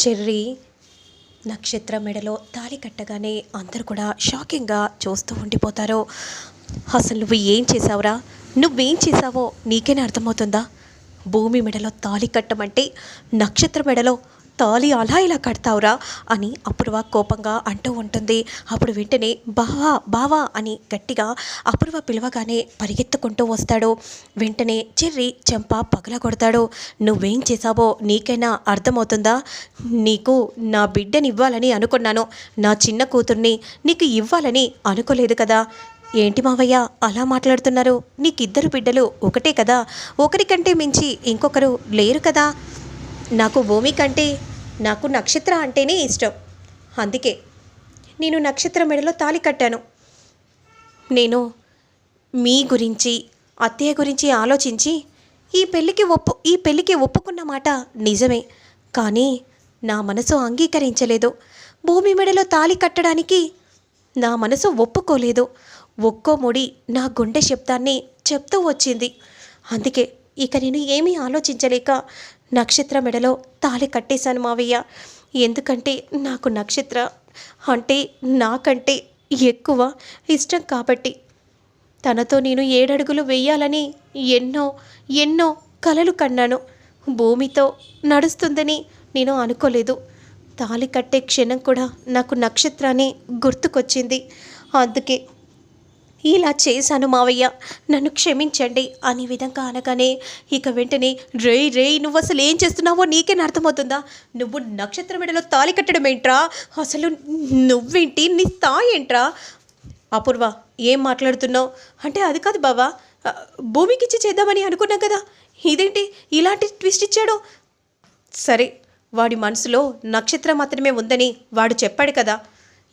Cherry నక్షత్ర మెడలో తాళి కట్టగానే అందరూ కూడా షాకింగ్గా చూస్తూ ఉండిపోతారు. అసలు నువ్వు ఏం చేసావురా నువ్వేం చేసావో నీకేనే అర్థమవుతుందా? భూమి మెడలో తాళి కట్టమంటే నక్షత్ర మెడలో తాళి అలా ఇలా కడతావురా అని అపూర్వ కోపంగా అంటూ ఉంటుంది. అప్పుడు వెంటనే బావా బావా అని గట్టిగా అపూర్వ పిలవగానే పరిగెత్తుకుంటూ వస్తాడు. వెంటనే చెర్రి చెంప పగల కొడతాడు నువ్వేం చేసావో నీకైనా అర్థమవుతుందా? నీకు నా బిడ్డని ఇవ్వాలని అనుకున్నాను. నా చిన్న కూతుర్ని నీకు ఇవ్వాలని అనుకోలేదు కదా. ఏంటి మావయ్య అలా మాట్లాడుతున్నారు? నీకిద్దరు బిడ్డలు ఒకటే కదా. ఒకరికంటే మించి ఇంకొకరు లేరు కదా. నాకు భూమి కంటే నాకు నక్షత్ర అంటేనే ఇష్టం. అందుకే నేను నక్షత్ర మెడలో తాళి కట్టాను. నేను మీ గురించి అత్తయ్య గురించి ఆలోచించి ఈ పెళ్ళికి ఒప్పు ఈ పెళ్ళికి ఒప్పుకున్న మాట నిజమే. కానీ నా మనసు అంగీకరించలేదు. భూమి మెడలో తాళి కట్టడానికి నా మనసు ఒప్పుకోలేదు. ఒక్కో ముడి నా గుండె శబ్దాన్ని చెప్తూ వచ్చింది. అందుకే ఇక నేను ఏమీ ఆలోచించలేక నక్షత్ర మెడలో తాళి కట్టేశాను మావయ్య. ఎందుకంటే నాకు నక్షత్ర అంటే నాకంటే ఎక్కువ ఇష్టం కాబట్టి. తనతో నేను ఏడడుగులు వేయాలని ఎన్నో ఎన్నో కలలు కన్నాను. భూమితో నడుస్తుందని నేను అనుకోలేదు. తాళి కట్టే క్షణం కూడా నాకు నక్షత్రాన్ని గుర్తుకొచ్చింది. అందుకే ఇలా చేశాను మావయ్య. నన్ను క్షమించండి అనే విధంగా అనగానే ఇక వెంటనే రే రే నువ్వు అసలు ఏం చేస్తున్నావో నీకేనా అర్థమవుతుందా? నువ్వు నక్షత్ర మెడలో తాళి కట్టడం ఏంట్రా? అసలు నువ్వేంటి? నీ స్థాయి ఏంట్రా? అపూర్వ ఏం మాట్లాడుతున్నావు? అంటే అది కాదు బావా. భూమికి భూమికిచ్చి చేద్దామని అనుకున్నాం కదా. ఇదేంటి? ఇలాంటి ట్విస్ట్ ఇచ్చాడు? సరే వాడి మనసులో నక్షత్రం మాత్రమే ఉందని వాడు చెప్పాడు కదా.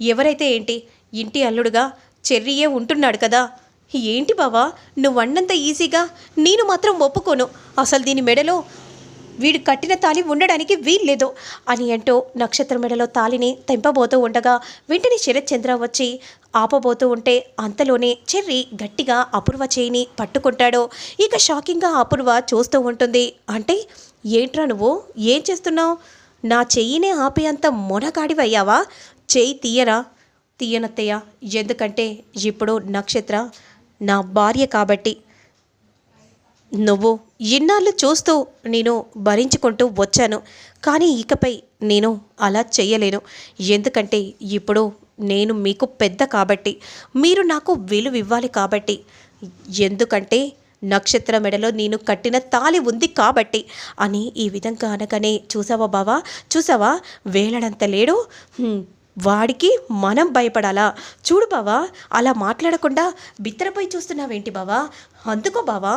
ఎవరైతే ఏంటి? ఇంటి అల్లుడుగా చెర్రీయే ఉంటున్నాడు కదా. ఏంటి బావా నువ్వు అన్నంత ఈజీగా నేను మాత్రం ఒప్పుకోను. అసలు దీని మెడలో వీడు కట్టిన తాళి ఉండడానికి వీల్లేదు అని అంటూ నక్షత్ర మెడలో తాళిని తెంపబోతూ ఉండగా వెంటనే శరత్ చంద్ర వచ్చి ఆపబోతూ ఉంటే అంతలోనే చెర్రి గట్టిగా అపూర్వ చేయిని పట్టుకుంటాడు. ఇక షాకింగ్గా అపూర్వ చూస్తూ ఉంటుంది. అంటే ఏంట్రా నువ్వు? ఏం చేస్తున్నావు? నా చెయ్యినే ఆపే అంత మొనగాడివయ్యావా? చేయి తీయరా? తీయనత్తయ్య. ఎందుకంటే ఇప్పుడు నక్షత్ర నా భార్య కాబట్టి నువ్వు ఇన్నాళ్ళు చూస్తూ నేను భరించుకుంటూ వచ్చాను. కానీ ఇకపై నేను అలా చేయలేను ఎందుకంటే ఇప్పుడు నేను మీకు పెద్ద కాబట్టి మీరు నాకు విలువ ఇవ్వాలి కాబట్టి. ఎందుకంటే నక్షత్ర మెడలో నేను కట్టిన తాలి ఉంది కాబట్టి అని ఈ విధంగా అనగానే చూసావా బావా? చూసావా? వేలడంత లేడు? వాడికి మనం భయపడాలా? చూడు బావా అలా మాట్లాడకుండా బిత్తరపోయి చూస్తున్నావేంటి బావా? అందుకో బావా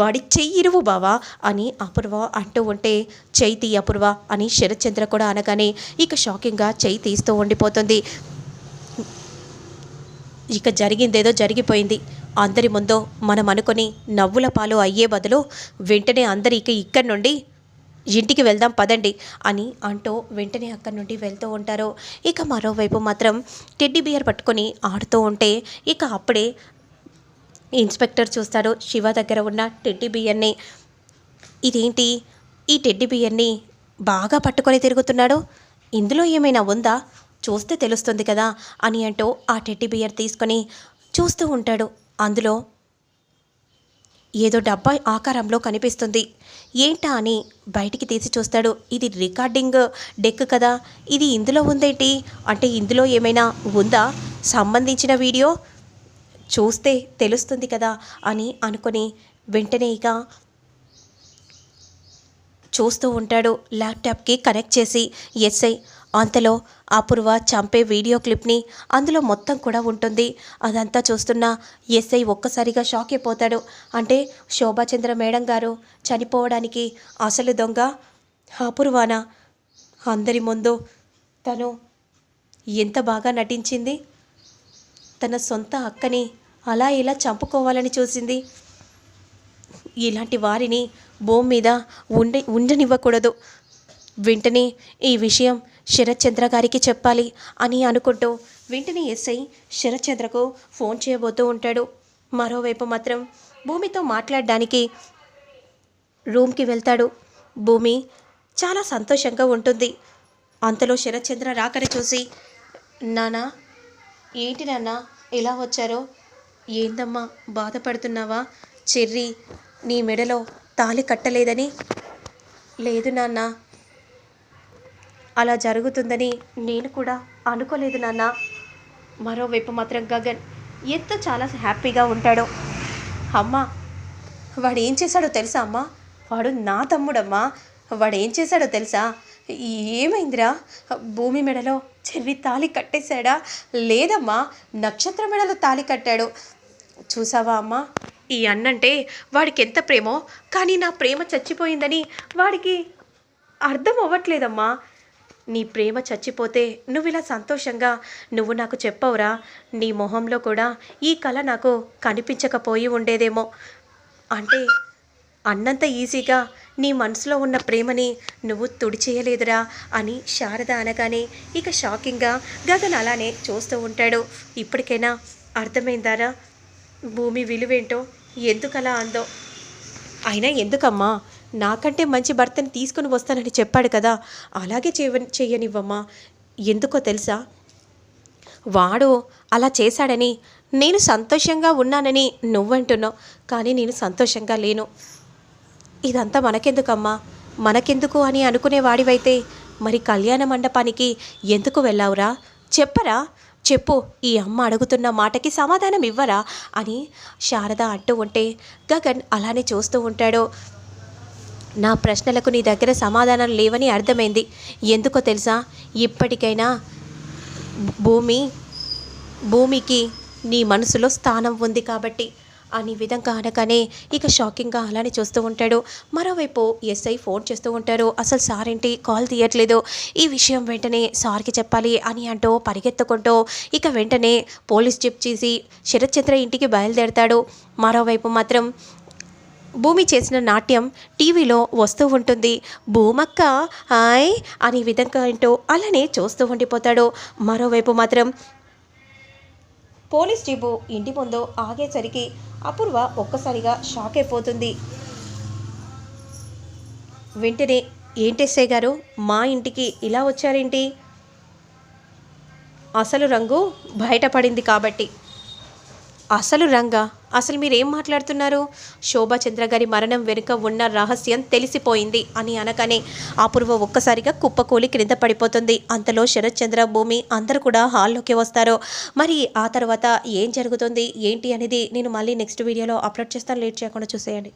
వాడి చెయ్యి ఇరువు బావా అని అపూర్వ అంటూ ఉంటే చైతి అపూర్వ అని శరత్చంద్ర కూడా అనగానే ఇక షాకింగ్గా చేయి తీస్తూ ఉండిపోతుంది. ఇక జరిగిందేదో జరిగిపోయింది. అందరి ముందో మనం అనుకొని నవ్వుల పాలు అయ్యే బదులు వెంటనే అందరికి ఇక్కడి నుండి ఇంటికి వెళ్దాం పదండి అని అంటూ వెంటనే అక్కడి నుండి వెళ్తూ ఉంటారు. ఇక మరోవైపు మాత్రం టెడ్డి బియర్ పట్టుకొని ఆడుతూ ఉంటే ఇక అప్పుడే ఇన్స్పెక్టర్ చూస్తాడు శివ దగ్గర ఉన్న టెడ్డి బియర్ని. ఇదేంటి? ఈ టెడ్డి బియర్ని బాగా పట్టుకొని తిరుగుతున్నాడు? ఇందులో ఏమైనా ఉందా? చూస్తే తెలుస్తుంది కదా అని అంటూ ఆ టెడ్డి బియర్ తీసుకొని చూస్తూ ఉంటాడు. అందులో ఏదో డబ్బా ఆకారంలో కనిపిస్తుంది. ఏంటా అని బయటికి తీసి చూస్తాడు. ఇది రికార్డింగ్ డెక్ కదా. ఇది ఇందులో ఉందేంటి? అంటే ఇందులో ఏమైనా ఉందా? సంబంధించిన వీడియో? చూస్తే తెలుస్తుంది కదా అని అనుకొని వెంటనే ఇక చూస్తూ ఉంటాడు. ల్యాప్టాప్కి కనెక్ట్ చేసి ఎస్ఐ అంతలో అపూర్వ చంపే వీడియో క్లిప్ని అందులో మొత్తం కూడా ఉంటుంది. అదంతా చూస్తున్న ఎస్ఐ ఒక్కసారిగా షాక్ అయిపోతాడు. అంటే శోభాచంద్ర మేడం గారు చనిపోవడానికి అసలు దొంగ అపూర్వాన? అందరి ముందు తను ఎంత బాగా నటించింది? తన సొంత అక్కని అలా ఇలా చంపుకోవాలని చూసింది? ఇలాంటి వారిని భూమి మీద ఉండి ఉండనివ్వకూడదు. వెంటనే ఈ విషయం శరత్చంద్ర గారికి చెప్పాలి అని అనుకుంటూ వెంటనే ఎస్ఐ శరత్చంద్రకు ఫోన్ చేయబోతూ ఉంటాడు. మరోవైపు మాత్రం భూమితో మాట్లాడడానికి రూమ్కి వెళ్తాడు. భూమి చాలా సంతోషంగా ఉంటుంది. అంతలో శరత్చంద్ర రాకని చూసి నానా ఏంటి నాన్న ఎలా వచ్చారో? ఏందమ్మా బాధపడుతున్నావా? చెర్రీ నీ మెడలో తాళి కట్టలేదని? లేదు నాన్న అలా జరుగుతుందని నేను కూడా అనుకోలేదు నాన్న. మరోవైపు మాత్రం గగన్ ఎంతో చాలా హ్యాపీగా ఉంటాడు. అమ్మా వాడు ఏం చేశాడో తెలుసా అమ్మా? వాడు నా తమ్ముడమ్మా. వాడు ఏం చేశాడో తెలుసా? ఏమైందిరా? భూమి మెడలో చెర్రి తాళి కట్టేశాడా? లేదమ్మా నక్షత్ర మెడలో తాళి కట్టాడు. చూసావా అమ్మా? ఈ అన్నంటే వాడికి ఎంత ప్రేమో కానీ నా ప్రేమ చచ్చిపోయిందని వాడికి అర్థం అవ్వట్లేదమ్మా. నీ ప్రేమ చచ్చిపోతే నువ్వు ఇలా సంతోషంగా నువ్వు నాకు చెప్పవురా. నీ మొహంలో కూడా ఈ కళ నాకు కనిపించకపోయి ఉండేదేమో. అంటే అన్నంత ఈజీగా నీ మనసులో ఉన్న ప్రేమని నువ్వు తుడిచేయలేదురా అని శారద అనగానే ఇక షాకింగ్గా గగన్ అలానే చూస్తూ ఉంటాడు. ఇప్పటికైనా అర్థమైందారా? భూమి విలువేంటో? ఎందుకలా అందో? అయినా ఎందుకమ్మా? నాకంటే మంచి భర్తని తీసుకుని వస్తానని చెప్పాడు కదా అలాగే చేయ చేయనివ్వమ్మా. ఎందుకో తెలుసా? వాడు అలా చేశాడని నేను సంతోషంగా ఉన్నానని నువ్వంటున్నావు కానీ నేను సంతోషంగా లేను. ఇదంతా మనకెందుకమ్మా? మనకెందుకు అని అనుకునేవాడివైతే మరి కళ్యాణ మండపానికి ఎందుకు వెళ్ళావురా? చెప్పరా? చెప్పు ఈ అమ్మ అడుగుతున్న మాటకి సమాధానం ఇవ్వరా? అని శారద అంటూ ఉంటే గగన్ అలానే చూస్తూ ఉంటాడు. నా ప్రశ్నలకు నీ దగ్గర సమాధానం లేవని అర్థమైంది. ఎందుకో తెలుసా? ఇప్పటికైనా భూమి భూమికి నీ మనసులో స్థానం ఉంది కాబట్టి. అని విధంగా అనగానే ఇక షాకింగ్గా అలానే చూస్తూ ఉంటాడు. మరోవైపు ఎస్ఐ ఫోన్ చేస్తూ ఉంటారు అసలు సార్ ఏంటి కాల్ తీయట్లేదు. ఈ విషయం వెంటనే సార్కి చెప్పాలి అని అంటూ పరిగెత్తుకుంటూ ఇక వెంటనే పోలీస్ జీప్ చేసి శరత్చంద్ర ఇంటికి బయలుదేరతాడు. మరోవైపు మాత్రం భూమి చేసిన నాట్యం టీవీలో వస్తూ ఉంటుంది. భూమక్క హాయ్ అనే విధంగా ఏంటో అలానే చూస్తూ ఉండిపోతాడు. మరోవైపు మాత్రం పోలీస్ జీబు ఇంటి ముందు ఆగేసరికి అపూర్వ ఒక్కసారిగా షాక్ అయిపోతుంది. వెంటనే ఏంటెస్ఐ గారు మా ఇంటికి ఇలా వచ్చారేంటి? అసలు రంగు బయటపడింది కాబట్టి. అసలు రంగా అసలు మీరేం మాట్లాడుతున్నారు? శోభాచంద్ర గారి మరణం వెనుక ఉన్న రహస్యం తెలిసిపోయింది అని అనగానే అపూర్వ ఒక్కసారిగా కుప్పకూలి క్రింద పడిపోతుంది. అంతలో శరత్చంద్ర భూమి అందరూ కూడా హాల్లోకి వస్తారు. మరి ఆ తర్వాత ఏం జరుగుతుంది? ఏంటి అనేది నేను మళ్ళీ నెక్స్ట్ వీడియోలో అప్లోడ్ చేస్తాను. లేట్ చేయకుండా చూసేయండి.